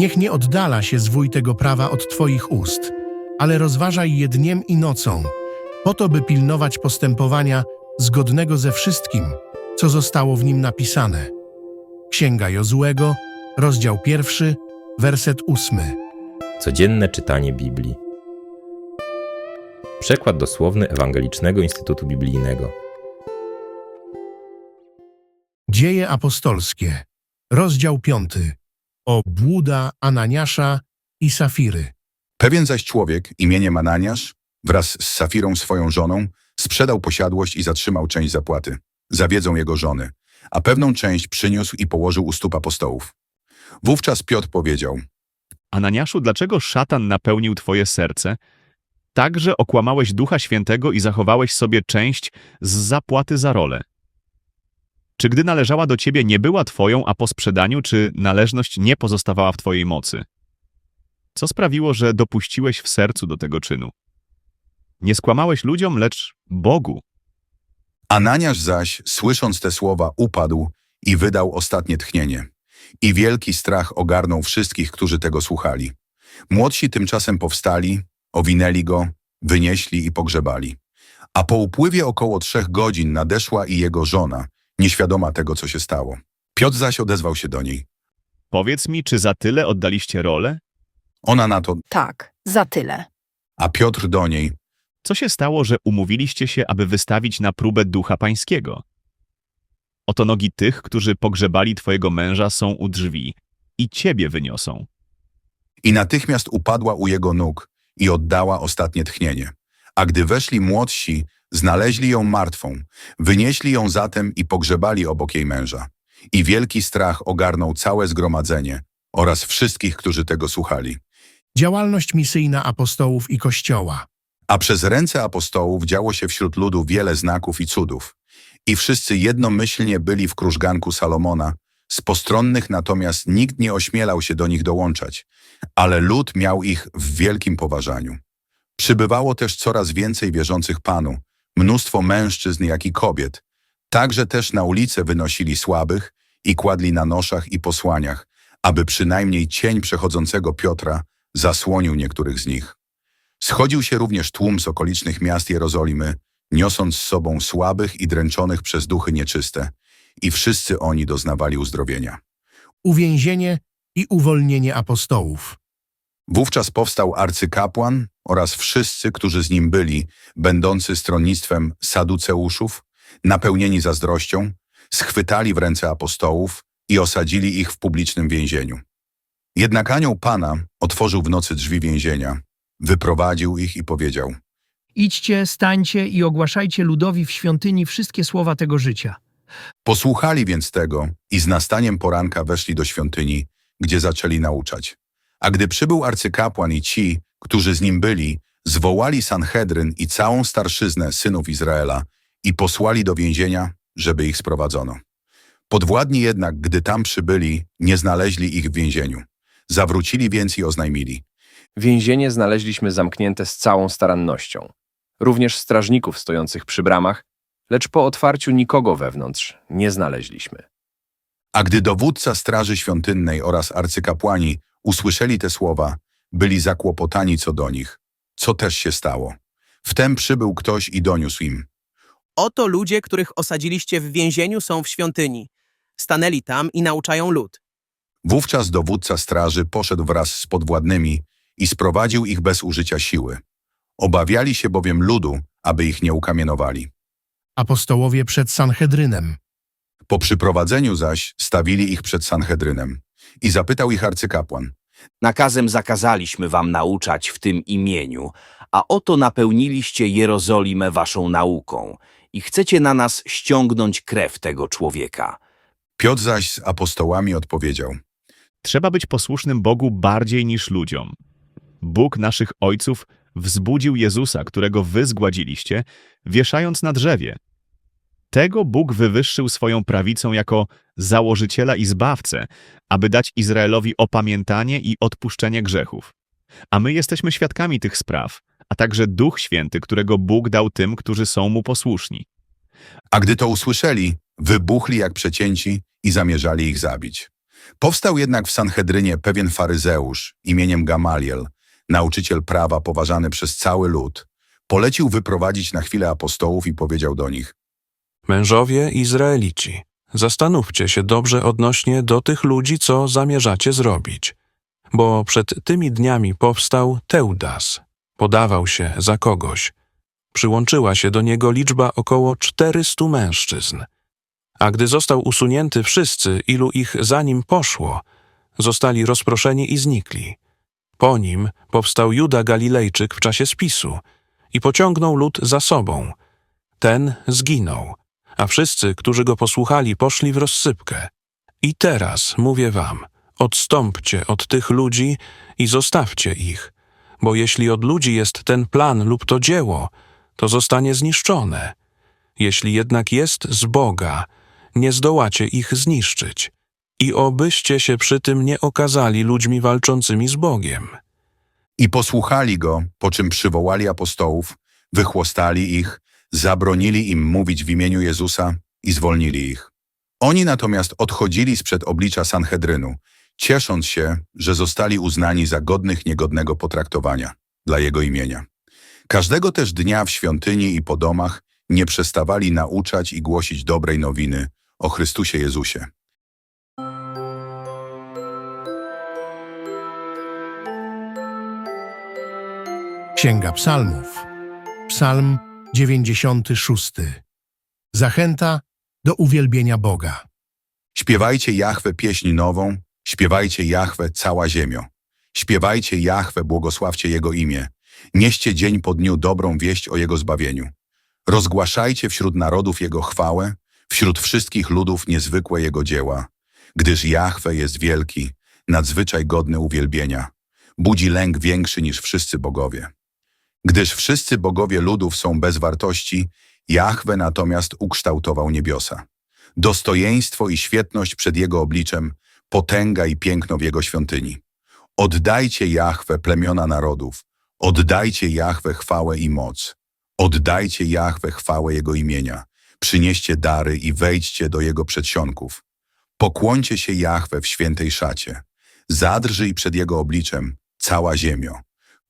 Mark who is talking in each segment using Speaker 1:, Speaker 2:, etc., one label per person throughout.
Speaker 1: Niech nie oddala się zwój tego prawa od Twoich ust, ale rozważaj je dniem i nocą, po to, by pilnować postępowania zgodnego ze wszystkim, co zostało w nim napisane. Księga Jozłego, rozdział pierwszy, werset ósmy.
Speaker 2: Codzienne czytanie Biblii. Przekład dosłowny Ewangelicznego Instytutu Biblijnego.
Speaker 1: Dzieje apostolskie, rozdział piąty. Obłuda Ananiasza i Safiry.
Speaker 3: Pewien zaś człowiek imieniem Ananiasz wraz z Safirą swoją żoną sprzedał posiadłość i zatrzymał część zapłaty za wiedzą jego żony, a pewną część przyniósł i położył u stóp apostołów. Wówczas Piotr powiedział,
Speaker 4: Ananiaszu, dlaczego szatan napełnił twoje serce? Tak, że okłamałeś Ducha Świętego i zachowałeś sobie część z zapłaty za rolę. Czy gdy należała do ciebie nie była twoją, a po sprzedaniu, czy należność nie pozostawała w twojej mocy? Co sprawiło, że dopuściłeś w sercu do tego czynu? Nie skłamałeś ludziom, lecz Bogu.
Speaker 3: Ananiasz zaś, słysząc te słowa, upadł i wydał ostatnie tchnienie. I wielki strach ogarnął wszystkich, którzy tego słuchali. Młodsi tymczasem powstali, owinęli go, wynieśli i pogrzebali. A po upływie około trzech godzin nadeszła i jego żona, nieświadoma tego, co się stało. Piotr zaś odezwał się do niej.
Speaker 4: Powiedz mi, czy za tyle oddaliście rolę?
Speaker 3: Ona na to,
Speaker 5: Tak, za tyle.
Speaker 3: a Piotr do niej.
Speaker 4: Co się stało, że umówiliście się, aby wystawić na próbę ducha pańskiego? Oto nogi tych, którzy pogrzebali twojego męża, są u drzwi i ciebie wyniosą.
Speaker 3: I natychmiast upadła u jego nóg i oddała ostatnie tchnienie. A gdy weszli młodsi, znaleźli ją martwą, wynieśli ją zatem i pogrzebali obok jej męża. I wielki strach ogarnął całe zgromadzenie oraz wszystkich, którzy tego słuchali.
Speaker 1: Działalność misyjna apostołów i Kościoła.
Speaker 3: A przez ręce apostołów działo się wśród ludu wiele znaków i cudów. I wszyscy jednomyślnie byli w krużganku Salomona, z postronnych natomiast nikt nie ośmielał się do nich dołączać, ale lud miał ich w wielkim poważaniu. Przybywało też coraz więcej wierzących Panu, mnóstwo mężczyzn jak i kobiet. Także też na ulicę wynosili słabych i kładli na noszach i posłaniach, aby przynajmniej cień przechodzącego Piotra zasłonił niektórych z nich. Schodził się również tłum z okolicznych miast Jerozolimy, niosąc z sobą słabych i dręczonych przez duchy nieczyste, i wszyscy oni doznawali uzdrowienia.
Speaker 1: Uwięzienie i uwolnienie apostołów.
Speaker 3: Wówczas powstał arcykapłan oraz wszyscy, którzy z nim byli, będący stronnictwem saduceuszów, napełnieni zazdrością, schwytali w ręce apostołów i osadzili ich w publicznym więzieniu. Jednak anioł Pana otworzył w nocy drzwi więzienia, wyprowadził ich i powiedział –
Speaker 6: Idźcie, stańcie i ogłaszajcie ludowi w świątyni wszystkie słowa tego życia.
Speaker 3: Posłuchali więc tego i z nastaniem poranka weszli do świątyni, gdzie zaczęli nauczać. A gdy przybył arcykapłan i ci, którzy z nim byli, zwołali Sanhedryn i całą starszyznę synów Izraela i posłali do więzienia, żeby ich sprowadzono. Podwładni jednak, gdy tam przybyli, nie znaleźli ich w więzieniu. Zawrócili więc i oznajmili.
Speaker 7: Więzienie znaleźliśmy zamknięte z całą starannością. Również strażników stojących przy bramach, lecz po otwarciu nikogo wewnątrz nie znaleźliśmy.
Speaker 3: A gdy dowódca straży świątynnej oraz arcykapłani usłyszeli te słowa, byli zakłopotani co do nich, co też się stało. Wtem przybył ktoś i doniósł im.
Speaker 8: Oto ludzie, których osadziliście w więzieniu, są w świątyni. Stanęli tam i nauczają lud.
Speaker 3: Wówczas dowódca straży poszedł wraz z podwładnymi i sprowadził ich bez użycia siły. Obawiali się bowiem ludu, aby ich nie ukamienowali.
Speaker 1: Apostołowie przed Sanhedrynem.
Speaker 3: Po przyprowadzeniu zaś stawili ich przed Sanhedrynem. I zapytał ich arcykapłan.
Speaker 9: Nakazem zakazaliśmy wam nauczać w tym imieniu, a oto napełniliście Jerozolimę waszą nauką i chcecie na nas ściągnąć krew tego człowieka.
Speaker 3: Piotr zaś z apostołami odpowiedział.
Speaker 4: Trzeba być posłusznym Bogu bardziej niż ludziom. Bóg naszych ojców wzbudził Jezusa, którego wy zgładziliście, wieszając na drzewie. Tego Bóg wywyższył swoją prawicą jako założyciela i zbawcę, aby dać Izraelowi opamiętanie i odpuszczenie grzechów. A my jesteśmy świadkami tych spraw, a także Duch Święty, którego Bóg dał tym, którzy są mu posłuszni.
Speaker 3: A gdy to usłyszeli, wybuchli jak przecięci i zamierzali ich zabić. Powstał jednak w Sanhedrynie pewien faryzeusz imieniem Gamaliel, nauczyciel prawa poważany przez cały lud. Polecił wyprowadzić na chwilę apostołów i powiedział do nich
Speaker 5: Mężowie Izraelici, zastanówcie się dobrze odnośnie do tych ludzi, co zamierzacie zrobić. Bo przed tymi dniami powstał Teudas. Podawał się za kogoś. Przyłączyła się do niego liczba około 400 mężczyzn. A gdy został usunięty wszyscy, ilu ich za nim poszło, zostali rozproszeni i znikli. Po nim powstał Juda Galilejczyk w czasie spisu i pociągnął lud za sobą. Ten zginął, a wszyscy, którzy go posłuchali, poszli w rozsypkę. I teraz mówię wam, odstąpcie od tych ludzi i zostawcie ich, bo jeśli od ludzi jest ten plan lub to dzieło, to zostanie zniszczone. Jeśli jednak jest z Boga, nie zdołacie ich zniszczyć. I obyście się przy tym nie okazali ludźmi walczącymi z Bogiem.
Speaker 3: I posłuchali go, po czym przywołali apostołów, wychłostali ich, zabronili im mówić w imieniu Jezusa i zwolnili ich. Oni natomiast odchodzili sprzed oblicza Sanhedrynu, ciesząc się, że zostali uznani za godnych niegodnego potraktowania dla Jego imienia. Każdego też dnia w świątyni i po domach nie przestawali nauczać i głosić dobrej nowiny o Chrystusie Jezusie.
Speaker 1: Księga Psalmów. Psalm 96. Zachęta do uwielbienia Boga.
Speaker 3: Śpiewajcie Jahwe pieśń nową, śpiewajcie Jahwe cała ziemio. Śpiewajcie Jahwe, błogosławcie Jego imię. Nieście dzień po dniu dobrą wieść o Jego zbawieniu. Rozgłaszajcie wśród narodów Jego chwałę, wśród wszystkich ludów niezwykłe Jego dzieła. Gdyż Jahwe jest wielki, nadzwyczaj godny uwielbienia. Budzi lęk większy niż wszyscy bogowie. Gdyż wszyscy bogowie ludów są bez wartości, Jahwe natomiast ukształtował niebiosa. Dostojeństwo i świetność przed Jego obliczem, potęga i piękno w Jego świątyni. Oddajcie Jahwe plemiona narodów, oddajcie Jahwe chwałę i moc. Oddajcie Jahwe chwałę Jego imienia, przynieście dary i wejdźcie do Jego przedsionków. Pokłońcie się Jahwe w świętej szacie. Zadrżyj przed Jego obliczem cała ziemio.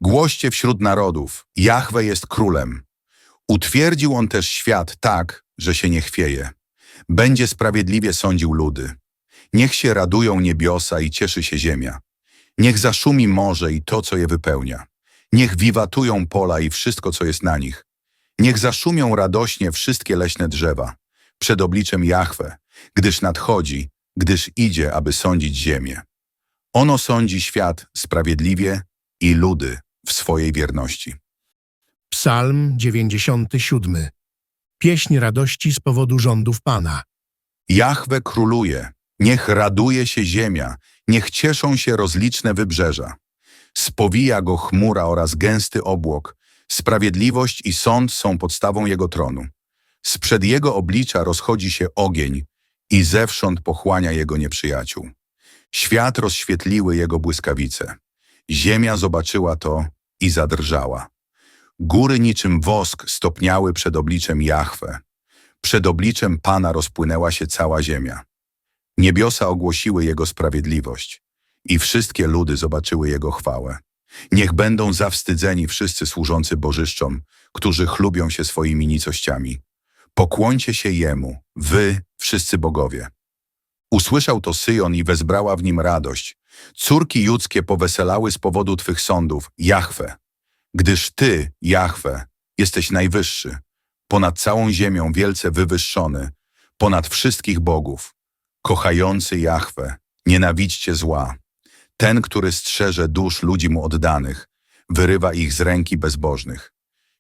Speaker 3: Głoście wśród narodów, Jahwe jest królem. Utwierdził On też świat tak, że się nie chwieje. Będzie sprawiedliwie sądził ludy. Niech się radują niebiosa i cieszy się ziemia. Niech zaszumi morze i to, co je wypełnia. Niech wiwatują pola i wszystko, co jest na nich. Niech zaszumią radośnie wszystkie leśne drzewa. Przed obliczem Jahwe, gdyż nadchodzi, gdyż idzie, aby sądzić ziemię. Ono sądzi świat sprawiedliwie i ludy w swojej wierności.
Speaker 1: Psalm 97. Pieśń radości z powodu rządów Pana.
Speaker 3: Jahwe króluje, niech raduje się ziemia, niech cieszą się rozliczne wybrzeża. Spowija go chmura oraz gęsty obłok, sprawiedliwość i sąd są podstawą jego tronu. Sprzed jego oblicza rozchodzi się ogień i zewsząd pochłania jego nieprzyjaciół. Świat rozświetliły jego błyskawice. Ziemia zobaczyła to i zadrżała. Góry niczym wosk stopniały przed obliczem Jahwe. Przed obliczem Pana rozpłynęła się cała ziemia. Niebiosa ogłosiły Jego sprawiedliwość i wszystkie ludy zobaczyły Jego chwałę. Niech będą zawstydzeni wszyscy służący bożyszczom, którzy chlubią się swoimi nicościami. Pokłońcie się Jemu, wy, wszyscy bogowie. Usłyszał to Syjon i wezbrała w nim radość. Córki judzkie poweselały z powodu Twych sądów, Jahwe. Gdyż Ty, Jahwe, jesteś najwyższy, ponad całą ziemią wielce wywyższony, ponad wszystkich bogów. Kochający Jahwe, nienawidźcie zła. Ten, który strzeże dusz ludzi mu oddanych, wyrywa ich z ręki bezbożnych.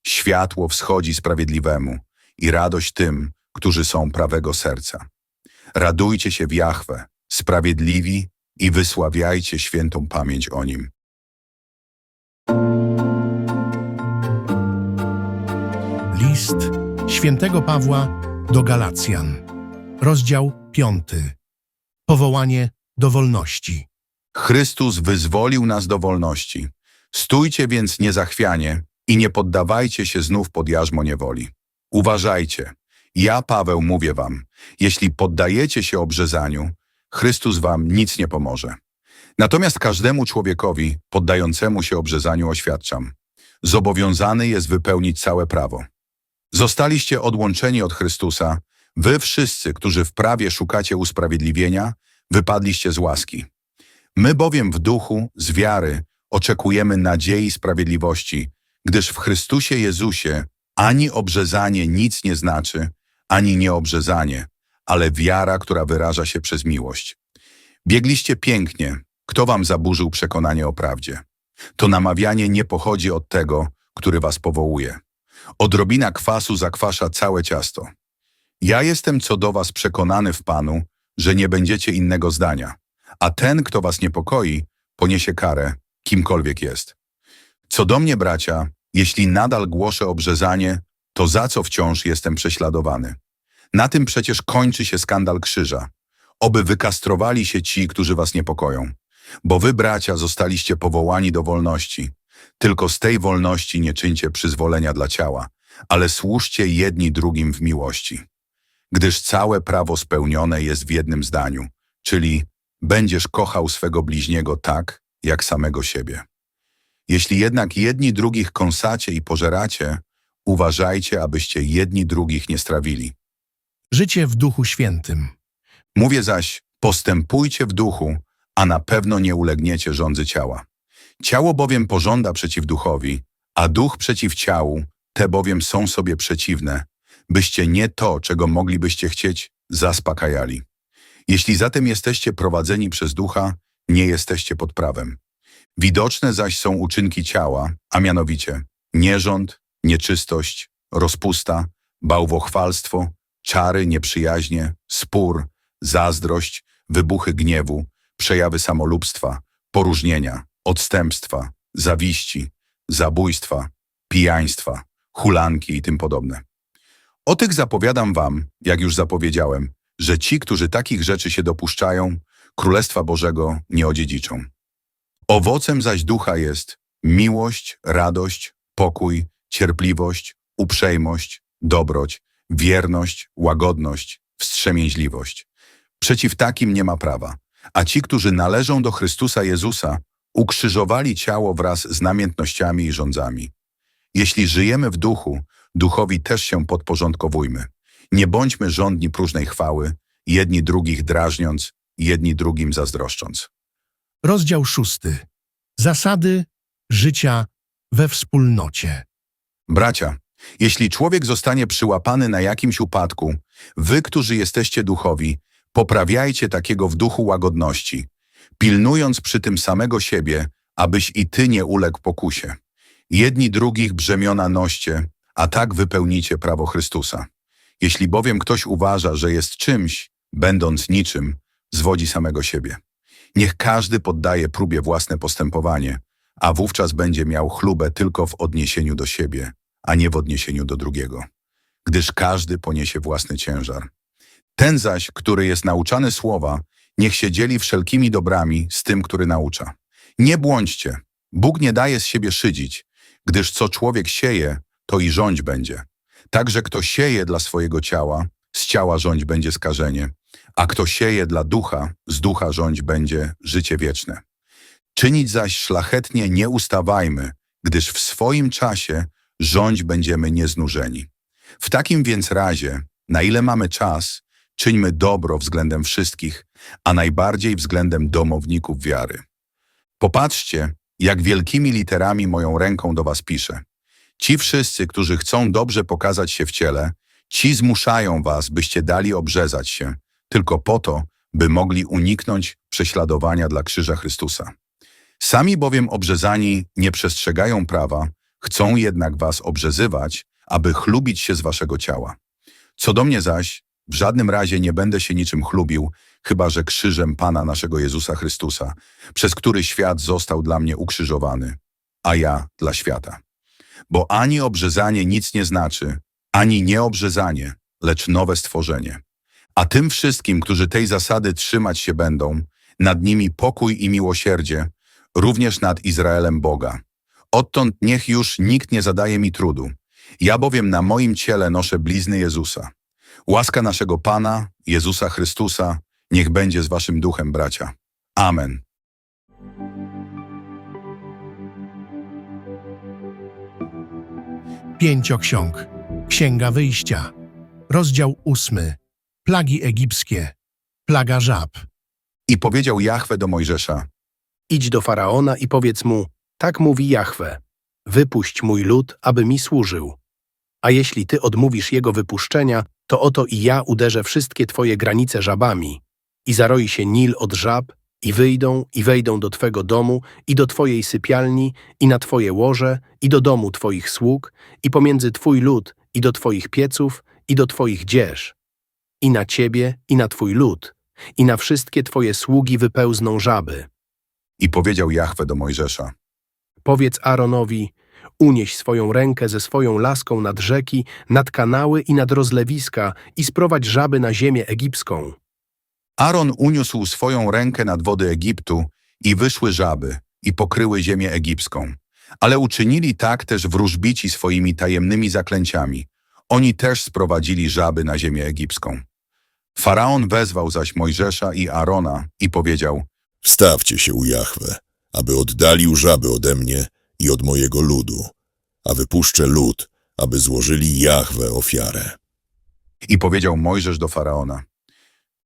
Speaker 3: Światło wschodzi sprawiedliwemu i radość tym, którzy są prawego serca. Radujcie się w Jahwe, sprawiedliwi i wysławiajcie świętą pamięć o nim.
Speaker 1: List świętego Pawła do Galacjan. Rozdział 5. Powołanie do wolności.
Speaker 3: Chrystus wyzwolił nas do wolności. Stójcie więc niezachwianie i nie poddawajcie się znów pod jarzmo niewoli. Uważajcie. Ja, Paweł, mówię wam, jeśli poddajecie się obrzezaniu, Chrystus wam nic nie pomoże. Natomiast każdemu człowiekowi poddającemu się obrzezaniu oświadczam. Zobowiązany jest wypełnić całe prawo. Zostaliście odłączeni od Chrystusa, wy wszyscy, którzy w prawie szukacie usprawiedliwienia, wypadliście z łaski. My bowiem w duchu, z wiary, oczekujemy nadziei sprawiedliwości, gdyż w Chrystusie Jezusie ani obrzezanie nic nie znaczy, ani nieobrzezanie, ale wiara, która wyraża się przez miłość. Biegliście pięknie, kto wam zaburzył przekonanie o prawdzie? To namawianie nie pochodzi od tego, który was powołuje. Odrobina kwasu zakwasza całe ciasto. Ja jestem co do was przekonany w Panu, że nie będziecie innego zdania, a ten, kto was niepokoi, poniesie karę, kimkolwiek jest. Co do mnie, bracia, jeśli nadal głoszę obrzezanie, to za co wciąż jestem prześladowany? Na tym przecież kończy się skandal krzyża. Oby wykastrowali się ci, którzy was niepokoją. Bo wy, bracia, zostaliście powołani do wolności. Tylko z tej wolności nie czyńcie przyzwolenia dla ciała, ale służcie jedni drugim w miłości. Gdyż całe prawo spełnione jest w jednym zdaniu, czyli będziesz kochał swego bliźniego tak, jak samego siebie. Jeśli jednak jedni drugich kąsacie i pożeracie, uważajcie, abyście jedni drugich nie strawili.
Speaker 1: Życie w Duchu Świętym.
Speaker 3: Mówię zaś, postępujcie w duchu, a na pewno nie ulegniecie rządzy ciała. Ciało bowiem pożąda przeciw duchowi, a duch przeciw ciału, te bowiem są sobie przeciwne, byście nie to, czego moglibyście chcieć, zaspokajali. Jeśli zatem jesteście prowadzeni przez ducha, nie jesteście pod prawem. Widoczne zaś są uczynki ciała, a mianowicie nierząd, nieczystość, rozpusta, bałwochwalstwo, czary, nieprzyjaźnie, spór, zazdrość, wybuchy gniewu, przejawy samolubstwa, poróżnienia, odstępstwa, zawiści, zabójstwa, pijaństwa, hulanki i tym podobne. O tych zapowiadam wam, jak już zapowiedziałem, że ci, którzy takich rzeczy się dopuszczają, Królestwa Bożego nie odziedziczą. Owocem zaś ducha jest miłość, radość, pokój, cierpliwość, uprzejmość, dobroć, wierność, łagodność, wstrzemięźliwość. Przeciw takim nie ma prawa. A ci, którzy należą do Chrystusa Jezusa, ukrzyżowali ciało wraz z namiętnościami i rządzami. Jeśli żyjemy w duchu, duchowi też się podporządkowujmy. Nie bądźmy rządni próżnej chwały, jedni drugich drażniąc, jedni drugim zazdroszcząc.
Speaker 1: Rozdział szósty. Zasady życia we wspólnocie.
Speaker 3: Bracia, jeśli człowiek zostanie przyłapany na jakimś upadku, wy, którzy jesteście duchowi, poprawiajcie takiego w duchu łagodności, pilnując przy tym samego siebie, abyś i ty nie uległ pokusie. Jedni drugich brzemiona noście, a tak wypełnicie prawo Chrystusa. Jeśli bowiem ktoś uważa, że jest czymś, będąc niczym, zwodzi samego siebie. Niech każdy poddaje próbie własne postępowanie, a wówczas będzie miał chlubę tylko w odniesieniu do siebie, a nie w odniesieniu do drugiego. Gdyż każdy poniesie własny ciężar. Ten zaś, który jest nauczany słowa, niech się dzieli wszelkimi dobrami z tym, który naucza. Nie błądźcie. Bóg nie daje z siebie szydzić, gdyż co człowiek sieje, to i rządź będzie. Także kto sieje dla swojego ciała, z ciała rządź będzie skażenie, a kto sieje dla ducha, z ducha rządź będzie życie wieczne. Czynić zaś szlachetnie nie ustawajmy, gdyż w swoim czasie rządź będziemy nieznużeni. W takim więc razie, na ile mamy czas, czyńmy dobro względem wszystkich, a najbardziej względem domowników wiary. Popatrzcie, jak wielkimi literami moją ręką do was piszę. Ci wszyscy, którzy chcą dobrze pokazać się w ciele, ci zmuszają was, byście dali obrzezać się, tylko po to, by mogli uniknąć prześladowania dla krzyża Chrystusa. Sami bowiem obrzezani nie przestrzegają prawa, chcą jednak was obrzezywać, aby chlubić się z waszego ciała. Co do mnie zaś, w żadnym razie nie będę się niczym chlubił, chyba że krzyżem Pana naszego Jezusa Chrystusa, przez który świat został dla mnie ukrzyżowany, a ja dla świata. Bo ani obrzezanie nic nie znaczy, ani nieobrzezanie, lecz nowe stworzenie. A tym wszystkim, którzy tej zasady trzymać się będą, nad nimi pokój i miłosierdzie, również nad Izraelem Boga. Odtąd niech już nikt nie zadaje mi trudu. Ja bowiem na moim ciele noszę blizny Jezusa. Łaska naszego Pana, Jezusa Chrystusa Niech będzie z waszym duchem, bracia. Amen.
Speaker 1: Pięcioksiąg. Księga Wyjścia. Rozdział ósmy. Plagi egipskie. Plaga żab.
Speaker 3: I powiedział Jahwe do Mojżesza,
Speaker 10: Idź do Faraona i powiedz mu, tak mówi Jahwe, wypuść mój lud, aby mi służył. A jeśli ty odmówisz jego wypuszczenia, to oto i ja uderzę wszystkie twoje granice żabami. I zaroi się Nil od żab, i wyjdą, i wejdą do twego domu, i do twojej sypialni, i na twoje łoże, i do domu twoich sług, i pomiędzy twój lud, i do twoich pieców, i do twoich dzież. I na ciebie, i na twój lud, i na wszystkie twoje sługi wypełzną żaby.
Speaker 3: i powiedział Jahwe do Mojżesza,
Speaker 10: Powiedz Aaronowi, unieś swoją rękę ze swoją laską nad rzeki, nad kanały i nad rozlewiska i sprowadź żaby na ziemię egipską.
Speaker 3: Aaron uniósł swoją rękę nad wody Egiptu i wyszły żaby i pokryły ziemię egipską. Ale uczynili tak też wróżbici swoimi tajemnymi zaklęciami. Oni też sprowadzili żaby na ziemię egipską. Faraon wezwał zaś Mojżesza i Arona i powiedział,
Speaker 11: Wstawcie się u Jahwe, aby oddalił żaby ode mnie i od mojego ludu, a wypuszczę lud, aby złożyli Jahwe ofiarę.
Speaker 3: i powiedział Mojżesz do Faraona,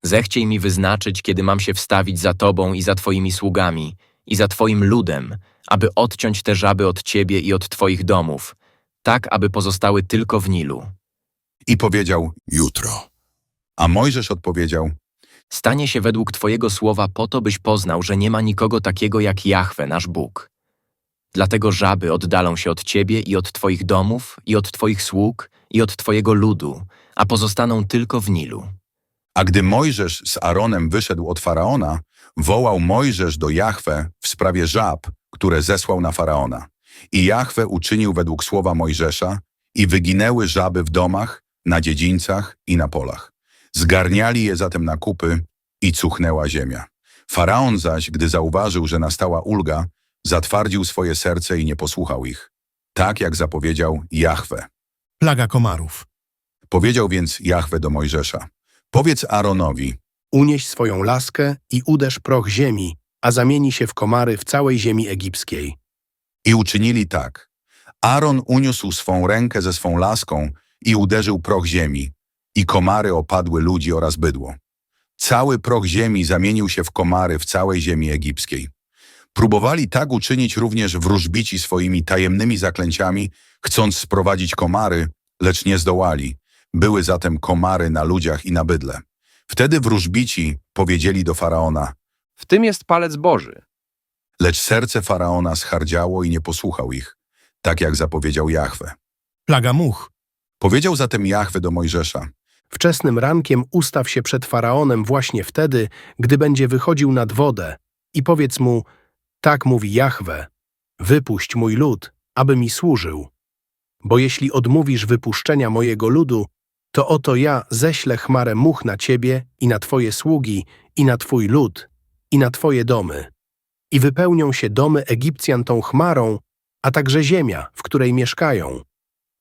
Speaker 12: Zechciej mi wyznaczyć, kiedy mam się wstawić za Tobą i za Twoimi sługami i za Twoim ludem, aby odciąć te żaby od Ciebie i od Twoich domów, tak aby pozostały tylko w Nilu.
Speaker 3: i powiedział,
Speaker 11: Jutro.
Speaker 3: a Mojżesz odpowiedział,
Speaker 12: Stanie się według Twojego słowa po to, byś poznał, że nie ma nikogo takiego jak Jahwe, nasz Bóg. Dlatego żaby oddalą się od Ciebie i od Twoich domów, i od Twoich sług, i od Twojego ludu, a pozostaną tylko w Nilu.
Speaker 3: A gdy Mojżesz z Aaronem wyszedł od Faraona, wołał Mojżesz do Jahwe w sprawie żab, które zesłał na Faraona. I Jahwe uczynił według słowa Mojżesza i wyginęły żaby w domach, na dziedzińcach i na polach. Zgarniali je zatem na kupy i cuchnęła ziemia. Faraon zaś, gdy zauważył, że nastała ulga, zatwardził swoje serce i nie posłuchał ich. Tak jak zapowiedział Jahwe.
Speaker 1: Plaga komarów.
Speaker 3: Powiedział więc Jahwe do Mojżesza. Powiedz Aaronowi,
Speaker 10: Unieś swoją laskę i uderz proch ziemi, a zamieni się w komary w całej ziemi egipskiej.
Speaker 3: I uczynili tak. Aaron uniósł swą rękę ze swą laską i uderzył proch ziemi, i komary opadły ludzi oraz bydło. Cały proch ziemi zamienił się w komary w całej ziemi egipskiej. Próbowali tak uczynić również wróżbici swoimi tajemnymi zaklęciami, chcąc sprowadzić komary, lecz nie zdołali. Były zatem komary na ludziach i na bydle. Wtedy wróżbici powiedzieli do Faraona,
Speaker 7: W tym jest palec Boży.
Speaker 3: lecz serce Faraona schardziało i nie posłuchał ich, tak jak zapowiedział Jahwe.
Speaker 1: Plaga much.
Speaker 3: Powiedział zatem Jahwe do Mojżesza,
Speaker 10: Wczesnym rankiem ustaw się przed Faraonem właśnie wtedy, gdy będzie wychodził nad wodę i powiedz mu, tak mówi Jahwe, wypuść mój lud, aby mi służył. Bo jeśli odmówisz wypuszczenia mojego ludu, to oto ja ześlę chmarę much na ciebie i na twoje sługi, i na twój lud, i na twoje domy. I wypełnią się domy Egipcjan tą chmarą, a także ziemia, w której mieszkają.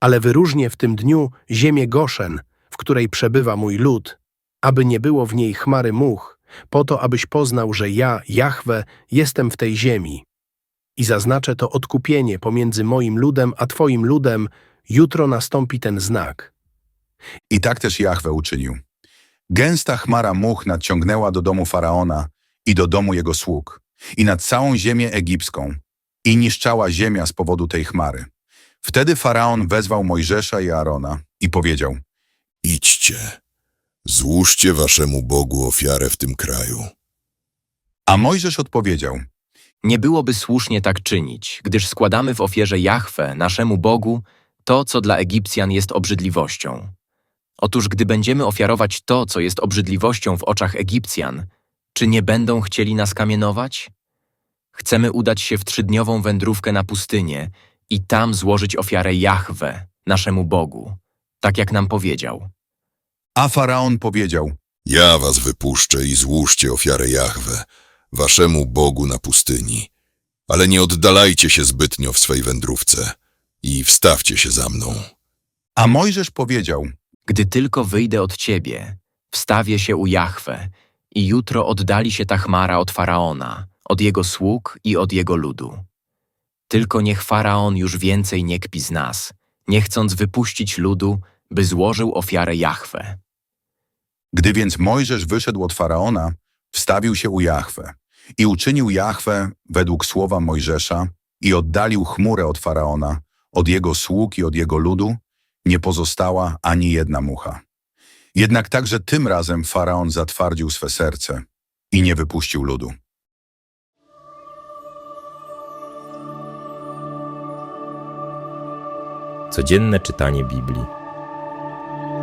Speaker 10: Ale wyróżnię w tym dniu ziemię Goszen, której przebywa mój lud, aby nie było w niej chmary much, po to, abyś poznał, że ja, Jahwe, jestem w tej ziemi. I zaznaczę to odkupienie pomiędzy moim ludem a twoim ludem, jutro nastąpi ten znak.
Speaker 3: i tak też Jahwe uczynił. Gęsta chmara much nadciągnęła do domu Faraona i do domu jego sług, i nad całą ziemię egipską, i niszczała ziemia z powodu tej chmary. Wtedy Faraon wezwał Mojżesza i Aarona i powiedział,
Speaker 11: Idźcie, złóżcie waszemu Bogu ofiarę w tym kraju.
Speaker 3: a Mojżesz odpowiedział,
Speaker 12: Nie byłoby słusznie tak czynić, gdyż składamy w ofierze Jahwe, naszemu Bogu, to, co dla Egipcjan jest obrzydliwością. Otóż gdy będziemy ofiarować to, co jest obrzydliwością w oczach Egipcjan, czy nie będą chcieli nas kamienować? Chcemy udać się w trzydniową wędrówkę na pustynię i tam złożyć ofiarę Jahwe, naszemu Bogu, tak jak nam powiedział.
Speaker 3: a Faraon powiedział,
Speaker 11: Ja was wypuszczę i złóżcie ofiarę Jahwe, waszemu Bogu na pustyni. Ale nie oddalajcie się zbytnio w swej wędrówce i wstawcie się za mną.
Speaker 3: a Mojżesz powiedział,
Speaker 12: Gdy tylko wyjdę od ciebie, wstawię się u Jahwe I jutro oddali się ta chmara od faraona, od jego sług i od jego ludu. Tylko niech faraon już więcej nie kpi z nas, nie chcąc wypuścić ludu, by złożył ofiarę Jahwe.
Speaker 3: Gdy więc Mojżesz wyszedł od Faraona, wstawił się u Jahwe i uczynił Jahwe według słowa Mojżesza i oddalił chmurę od Faraona, od jego sług i od jego ludu, nie pozostała ani jedna mucha. Jednak także tym razem Faraon zatwardził swe serce i nie wypuścił ludu.
Speaker 2: Codzienne czytanie Biblii.